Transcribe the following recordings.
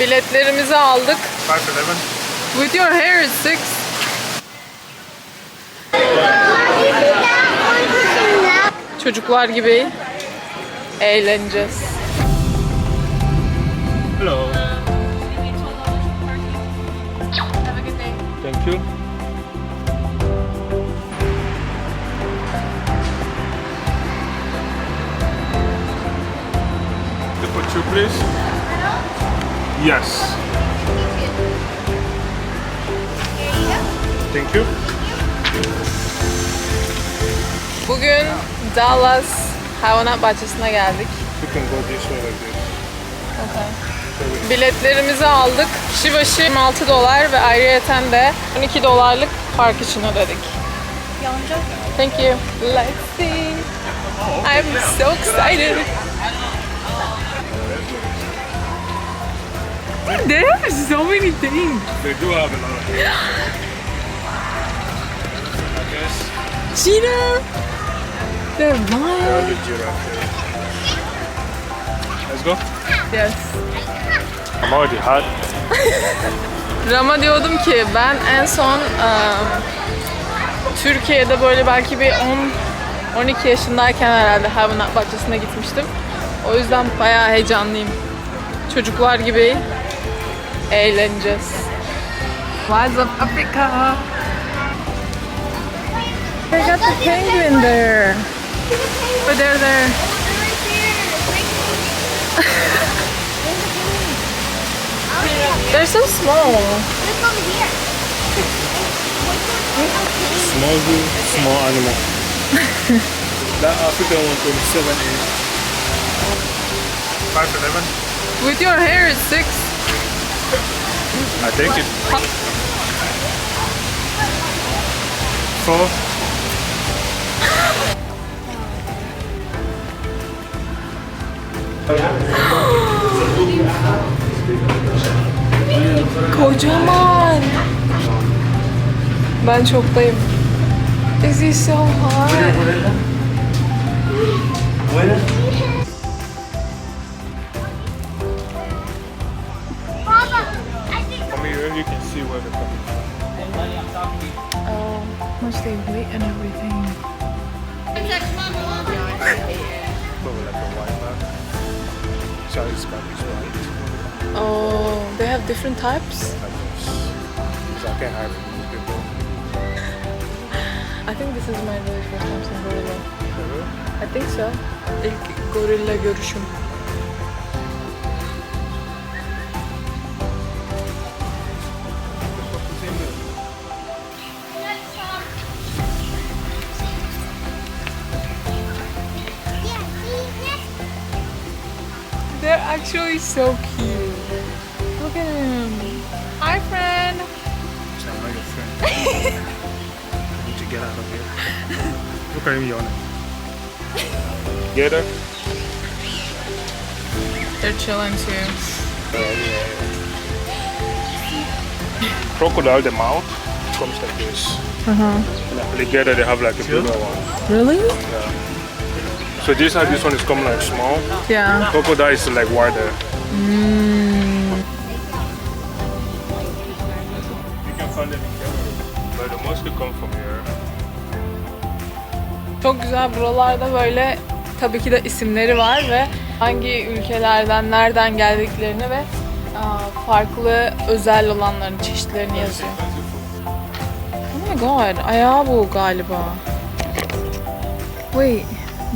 Biletlerimizi aldık. With your hair is six. Çocuklar gibi eğleneceğiz. Hello. Thank you. The two, please. Yes. Thank you. Bugün Dallas Hayvanat Bahçesi'ne geldik. You can go this way like this. Biletlerimizi aldık. Kişi başı 26 dolar ve ayrıyeten de 12 dolarlık park için ödedik. Thank you. Let's see. I'm so excited. There are so many things. They do have a lot of I guess Cheetah. They're they're wild. the giraffe here. Let's go. Yes. I'm already hot. Rama diyordum ki ben en son ıı, Türkiye'de böyle belki bir 10 12 yaşındayken herhalde hayvanat bahçesine gitmiştim. O yüzden bayağı heyecanlıyım. Çocuklar gibi eğleneceğiz. Wilds of Africa. They got the penguin there. But they're there. They're so small. Small zoo, small animal. that African one from seven eight. Five eleven. With your hair is six. I take it. Four. Kocaman. Ben çoktayım. Is he so hot? Much they weight and everything. Probably like a white man. Charlie's back is white. Oh, they have different types. I guess. So I can't hide it. People. I think this is my really first time seeing gorilla. I think so. İlk gorilla görüşüm. Actually so cute. Look at him. Hi, friend. So I'm your friend. I need to get out of here. Look at him yawning. Get her? They're chilling too. Crocodile, the mouth comes like this. Uh-huh. And alligator, they have like a bigger one. Really? Yeah. So this how this one is coming like small. Yeah. Crocodile is like wider. Mm. You can find them in. But the mostly come from here. Çok güzel buralarda böyle tabii ki de isimleri var ve hangi ülkelerden, nereden geldiklerini ve farklı özel olanların çeşitlerini yazıyor. Oh my god, ayağı bu galiba. Wait,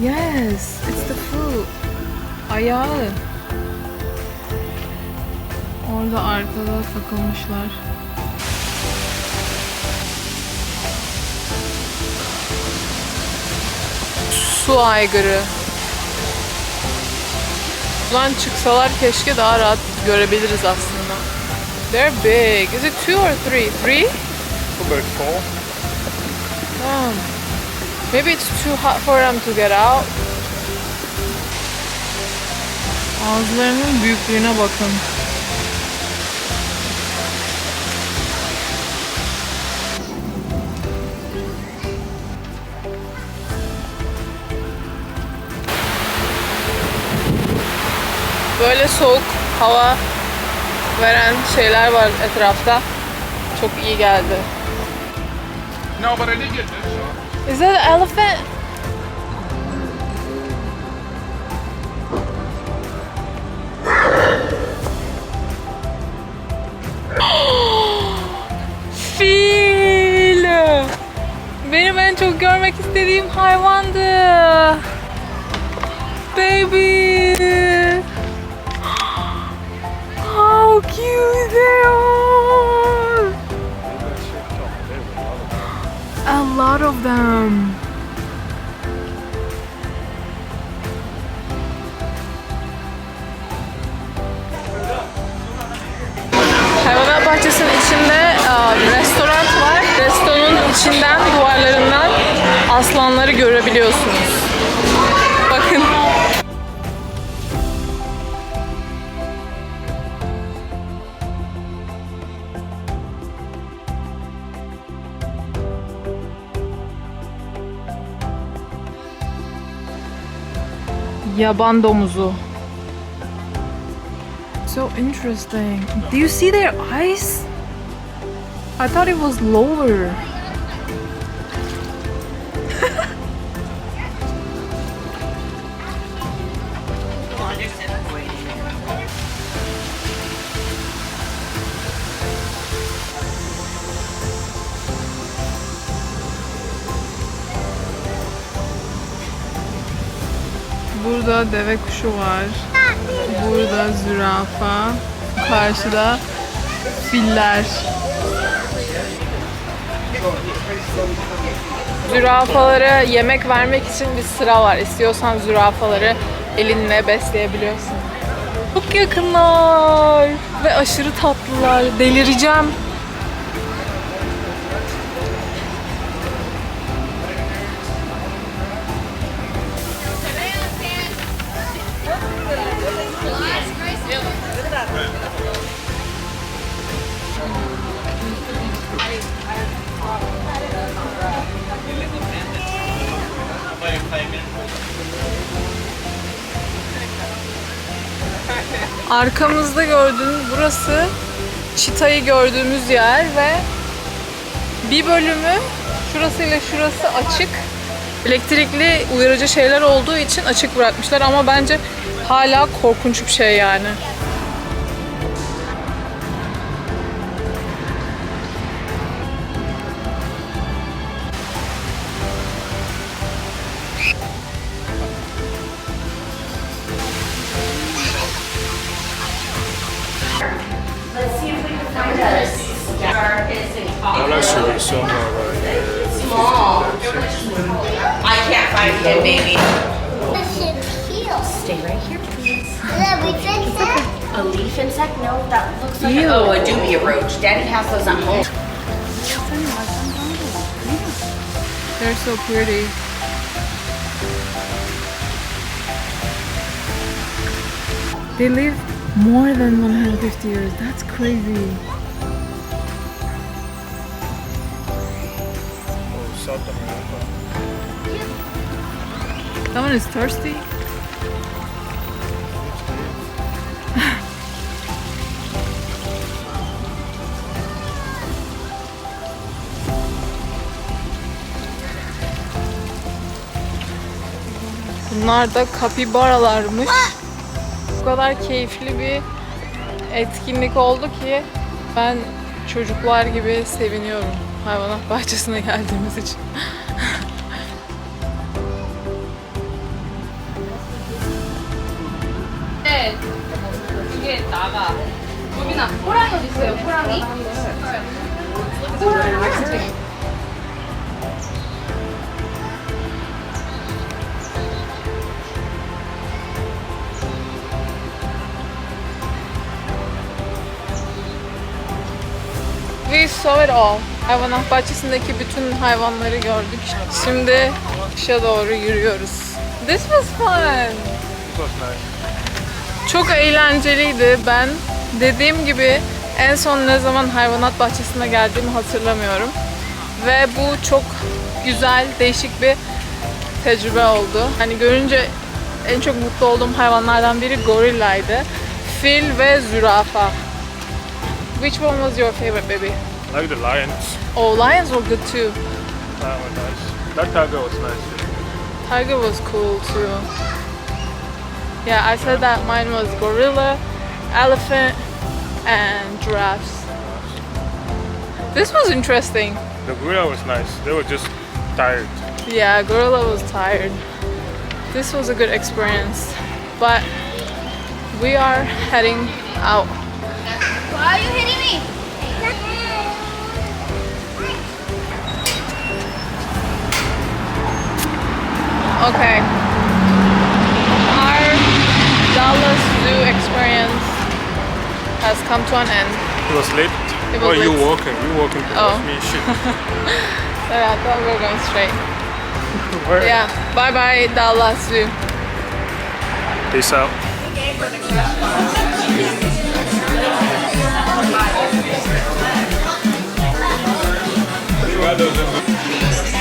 yes, it's the fruit. Ayağı. Orada arkada takılmışlar. Su aygırı. Buradan çıksalar keşke daha rahat görebiliriz aslında. They're big. Is it two or three? Three? About four. Um, maybe it's too hot for them to get out. Ağızlarının büyüklüğüne bakın. Böyle soğuk hava veren şeyler var etrafta. Çok iyi geldi. No, but I did get this. Is that an elephant? Fil! Benim en çok görmek istediğim hayvandı. Baby! How cute they are! Of them. Yaban domuzu. So interesting. Do you see their eyes? I thought it was lower. Burada deve kuşu var. Burada zürafa. Karşıda filler. Zürafalara yemek vermek için bir sıra var. İstiyorsan zürafaları elinle besleyebiliyorsun. Çok yakınlar ve aşırı tatlılar. Delireceğim. Arkamızda gördüğünüz burası çitayı gördüğümüz yer ve bir bölümü şurasıyla şurası açık. Elektrikli uyarıcı şeyler olduğu için açık bırakmışlar ama bence hala korkunç bir şey yani. I can't baby. Stay right here, please. A leaf insect? No, that looks like Ew. a, oh, a dubia roach. Daddy has those at home. They're so pretty. They live more than 150 years. That's crazy. That one is thirsty. Bunlar da kapibaralarmış. Bu kadar keyifli bir etkinlik oldu ki ben çocuklar gibi seviniyorum hayvanat bahçesine geldiğimiz için. We saw it all. Hayvanat bahçesindeki bütün hayvanları gördük. Şimdi kışa doğru yürüyoruz. This was fun. This was nice. Çok eğlenceliydi. Ben dediğim gibi en son ne zaman hayvanat bahçesine geldiğimi hatırlamıyorum. Ve bu çok güzel, değişik bir tecrübe oldu. Hani görünce en çok mutlu olduğum hayvanlardan biri gorillaydı. Fil ve zürafa. Which one was your favorite, baby? I like the lions. Oh, lions were good too. That was nice. That tiger was nice. Tiger was cool too. Yeah, I said that mine was gorilla, elephant, and giraffes. This was interesting. The gorilla was nice. They were just tired. Yeah, gorilla was tired. This was a good experience, but we are heading out. Why are you hitting me? Okay. Our Dallas Zoo experience has come to an end. It was late. It oh, was you late. walking. You walking Oh. me. Shit. Yeah, I thought we were going straight. Where? Yeah, bye bye Dallas Zoo. Peace out. Thank